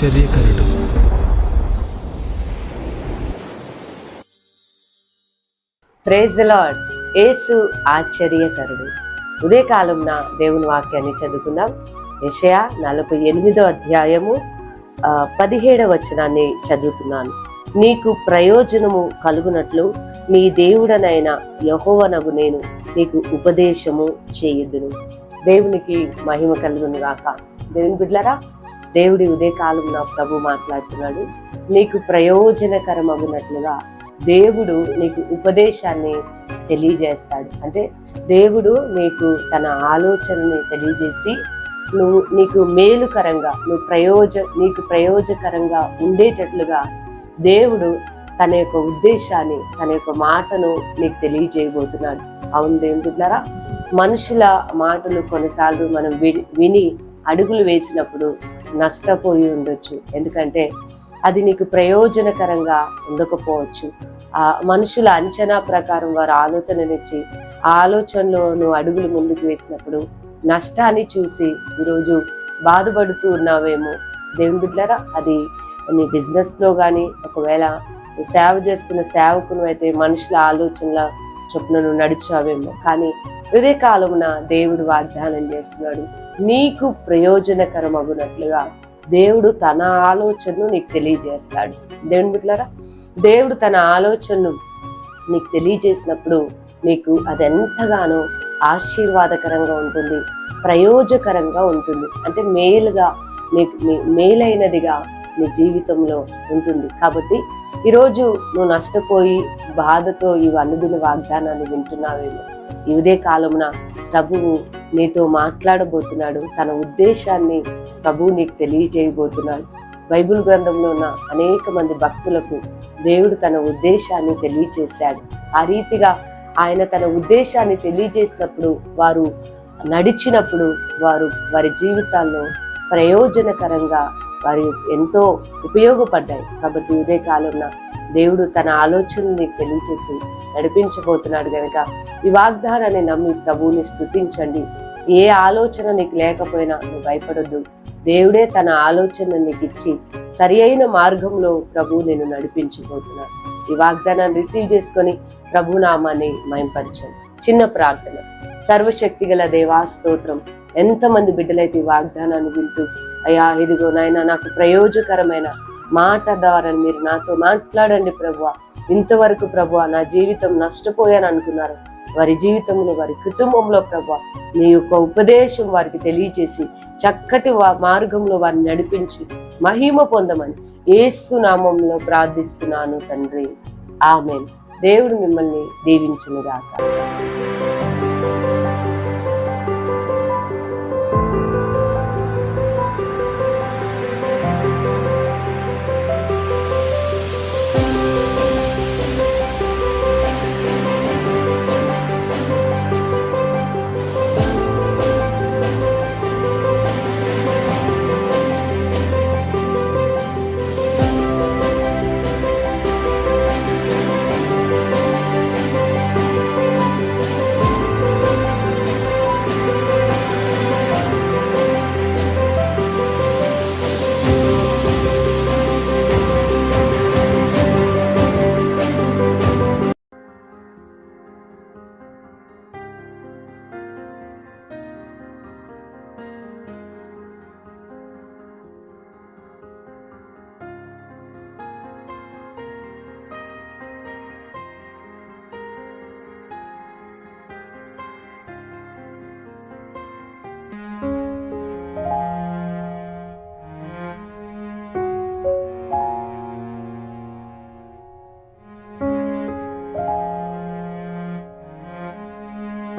ఆశ్చర్యకరుడు. Praise the lord ఏసు ఆశ్చర్యకరుడు. ఉదయకాలంన దేవుని వాక్యాన్ని చదువుకుందాం. యషయా నలభై ఎనిమిదో అధ్యాయము పదిహేడవ వచనాన్ని చదువుతున్నాను. నీకు ప్రయోజనము కలుగునట్లు నీ దేవుడనైన యహోవనగు నేను నీకు ఉపదేశము చేయుదును. దేవునికి మహిమ కలుగును గాక దేవుని బిడ్లరా దేవుడి ఉదయకాలం నా ప్రభు మాట్లాడుతున్నాడు. నీకు ప్రయోజనకరమగునట్లుగా దేవుడు నీకు ఉపదేశాన్ని తెలియజేస్తాడు. అంటే దేవుడు నీకు తన ఆలోచనని తెలియజేసి నువ్వు నీకు మేలుకరంగా నువ్వు ప్రయోజ నీకు ప్రయోజకరంగా ఉండేటట్లుగా దేవుడు తన యొక్క ఉద్దేశాన్ని తన యొక్క మాటను నీకు తెలియజేయబోతున్నాడు. అవును దేవుడులారా మనుషుల మాటలు కొన్నిసార్లు మనం విని అడుగులు వేసినప్పుడు నష్టపోయి ఉండొచ్చు. ఎందుకంటే అది నీకు ప్రయోజనకరంగా ఉండకపోవచ్చు. ఆ మనుషుల అంచనా ప్రకారం వారు ఆలోచననిచ్చి ఆ ఆలోచనలో నువ్వు అడుగులు ముందుకు వేసినప్పుడు నష్టాన్ని చూసి ఈరోజు బాధపడుతూ ఉన్నావేమో. దేవుని బిడ్డరా అది నీ బిజినెస్లో కానీ ఒకవేళ నువ్వు సేవ చేస్తున్న సేవకును అయితే మనుషుల ఆలోచనల చొప్పున నువ్వు నడిచావేమో. కానీ ఇదే కాలమున దేవుడు వాగ్దానం చేస్తున్నాడు. నీకు ప్రయోజనకరమగునట్లుగా దేవుడు తన ఆలోచనను నీకు తెలియజేస్తాడు. దేవుని బిడ్డలారా దేవుడు తన ఆలోచనను నీకు తెలియజేసినప్పుడు నీకు అది ఎంతగానో ఆశీర్వాదకరంగా ఉంటుంది ప్రయోజకరంగా ఉంటుంది. అంటే మేలుగా నీకు నీ- మేలైనదిగా నీ జీవితంలో ఉంటుంది. కాబట్టి ఈరోజు నువ్వు నష్టపోయి బాధతో ఈ అనుదిన వాగ్దానాన్ని వింటున్నావేమో. ఇదే కాలమున ప్రభువు నీతో మాట్లాడబోతున్నాడు. తన ఉద్దేశాన్ని ప్రభువు నీకు తెలియజేయబోతున్నాడు. బైబిల్ గ్రంథంలో ఉన్న అనేక మంది భక్తులకు దేవుడు తన ఉద్దేశాన్ని తెలియజేశాడు ఆ రీతిగా ఆయన తన ఉద్దేశాన్ని తెలియజేసినప్పుడు వారు నడిచినప్పుడు వారు వారి జీవితాల్లో ప్రయోజనకరంగా వారి ఎంతో ఉపయోగపడ్డాయి. కాబట్టి ఇదే కాలంలో దేవుడు తన ఆలోచనని తెలియచేసి నడిపించబోతున్నాడు కనుక ఈ వాగ్దానాన్ని నమ్మి ప్రభువుని స్తుతించండి. ఏ ఆలోచన నీకు లేకపోయినా నువ్వు భయపడొద్దు. దేవుడే తన ఆలోచన నీకు ఇచ్చి సరి అయిన మార్గంలో ప్రభు నేను నడిపించబోతున్నాను ఈ వాగ్దానాన్ని రిసీవ్ చేసుకొని ప్రభు నామాన్ని మయంపరచండి. చిన్న ప్రార్థన. సర్వశక్తి గల దేవా స్తోత్రం. ఎంతమంది బిడ్డలైతే ఈ వాగ్దానాన్ని వింటూ అయ్యా ఇదిగో నాయన నాకు ప్రయోజకరమైన మాట ద్వారా మీరు నాతో మాట్లాడండి ప్రభువ ఇంతవరకు ప్రభు నా జీవితం నష్టపోయాను అనుకున్నారు. వారి జీవితంలో వారి కుటుంబంలో ప్రభు నీ యొక్క ఉపదేశం వారికి తెలియజేసి చక్కటి మార్గంలో వారిని నడిపించి మహిమ పొందమని ఏసు నామంలో ప్రార్థిస్తున్నాను తండ్రి. ఆమె దేవుడు మిమ్మల్ని దీవించునుగాక.